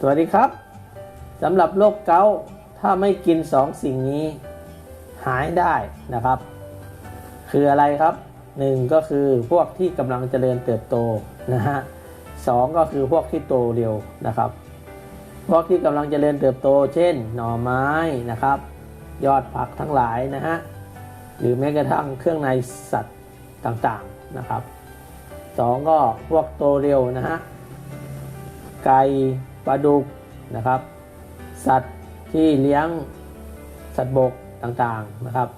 สวัสดีครับสำหรับโรคเกาต์ถ้าไม่กินสองสิ่งนี้ หายได้นะครับ คืออะไรครับหนึ่งก็คือพวกที่กำลังเจริญเติบโตนะฮะสองก็คือพวกที่โตเร็วนะครับ พวกที่กำลังเจริญเติบโต เช่น หน่อไม้นะครับ ยอดผักทั้งหลายนะฮะหรือแม้กระทั่งเครื่องในสัตว์ต่างๆนะครับสองก็พวกโตเร็วนะฮะไก่ ปลาดุกนะครับ สัตว์ที่เลี้ยงสัตว์บกต่างๆนะครับ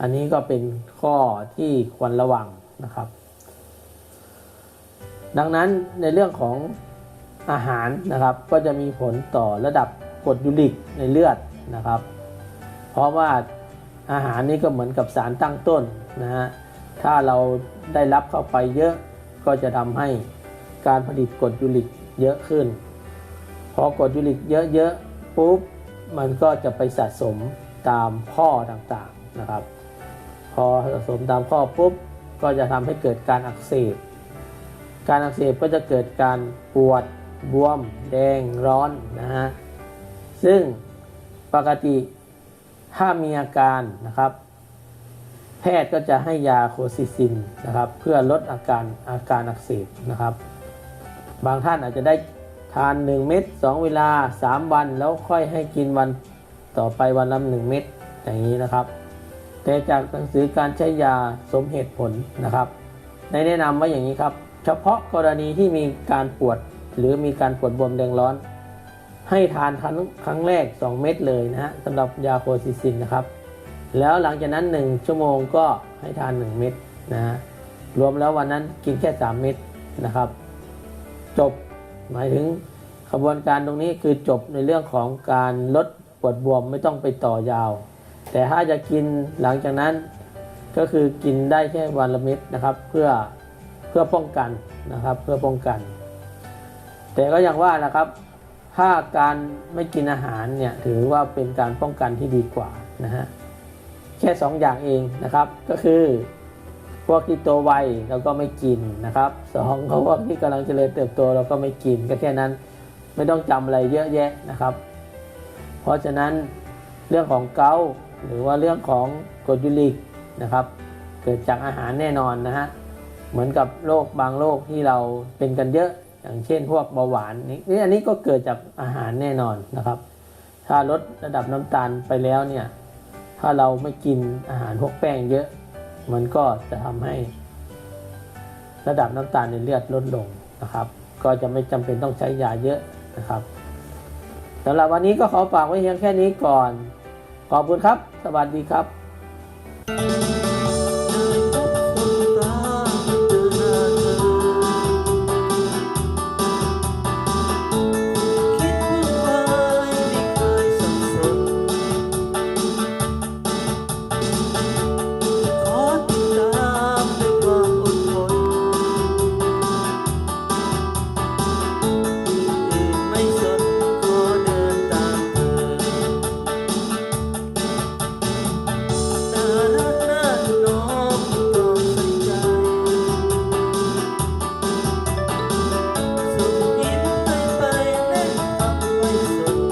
อันนี้ก็เป็นข้อที่ควรระวังนะครับ ดังนั้นในเรื่องของอาหารนะครับ ก็จะมีผลต่อระดับกรดยูริกในเลือดนะครับ เพราะว่าอาหารนี้ก็เหมือนกับสารตั้งต้นนะฮะถ้าเราได้รับเข้าไปเยอะก็จะทำให้การผลิตกรดยูริกเยอะขึ้น พอกรดยูริกเยอะๆปุ๊บมันก็จะไปสะสมตามข้อต่างๆนะครับ พอสะสมตามข้อปุ๊บก็จะทำให้เกิดการอักเสบ การอักเสบก็จะเกิดการปวดบวม แดงร้อนนะฮะซึ่งปกติถ้ามีอาการนะครับ แพทย์ก็จะให้ยาโคซิซินนะครับ เพื่อลดอาการอาการอักเสบนะครับ บางท่านอาจจะได้ ทาน 1 เม็ด2 เวลา 3 วันแล้วค่อยให้กินวันต่อไปวันละ1เม็ดอย่างนี้นะครับ แต่จากหนังสือการใช้ยาสมเหตุผลนะครับในแนะนำว่าอย่างนี้ครับ เฉพาะกรณีที่มีการปวดหรือมีการปวดบวมแดงร้อน ให้ทานครั้งครั้งแรก 2 เม็ดเลยนะฮะสำหรับยาโคซิซินนะครับ แล้วหลังจากนั้น 1 ชั่วโมงก็ให้ทาน 1 เม็ดนะฮะรวมแล้ววันนั้นกินแค่ 3 เม็ดนะครับ จบ หมายถึงขบวนการตรงนี้คือจบในเรื่องของการลดปวดบวมไม่ต้องไปต่อยาว แต่ถ้าจะกินหลังจากนั้นก็คือกินได้แค่วันละเม็ดนะครับ เพื่อเพื่อป้องกันนะครับ เพื่อป้องกัน แต่ก็อย่างว่านะครับ ถ้าการไม่กินอาหารเนี่ยถือว่าเป็นการป้องกันที่ดีกว่านะฮะแค่2อย่างเองนะครับก็คือ พวกที่โตไวเราก็ไม่กินนะครับสองก็พวกที่กำลังเจริญเติบโตเราก็ไม่กินก็แค่นั้นไม่ต้องจำอะไรเยอะแยะนะครับ เพราะฉะนั้นเรื่องของเกาหรือว่าเรื่องของกรดยูริกนะครับ เกิดจากอาหารแน่นอนนะฮะเหมือนกับโรคบางโรคที่เราเป็นกันเยอะอย่างเช่นพวกเบาหวานนี่นี่อันนี้ก็เกิดจากอาหารแน่นอนนะครับ ถ้าลดระดับน้ำตาลไปแล้วเนี่ยถ้าเราไม่กินอาหารพวกแป้งเยอะ มันก็จะทำให้ระดับน้ำตาลในเลือดลดลงนะครับ ก็จะไม่จำเป็นต้องใช้ยาเยอะนะครับสำหรับวันนี้ก็ขอฝากไว้เพียงแค่นี้ก่อน ขอบคุณครับ สวัสดีครับ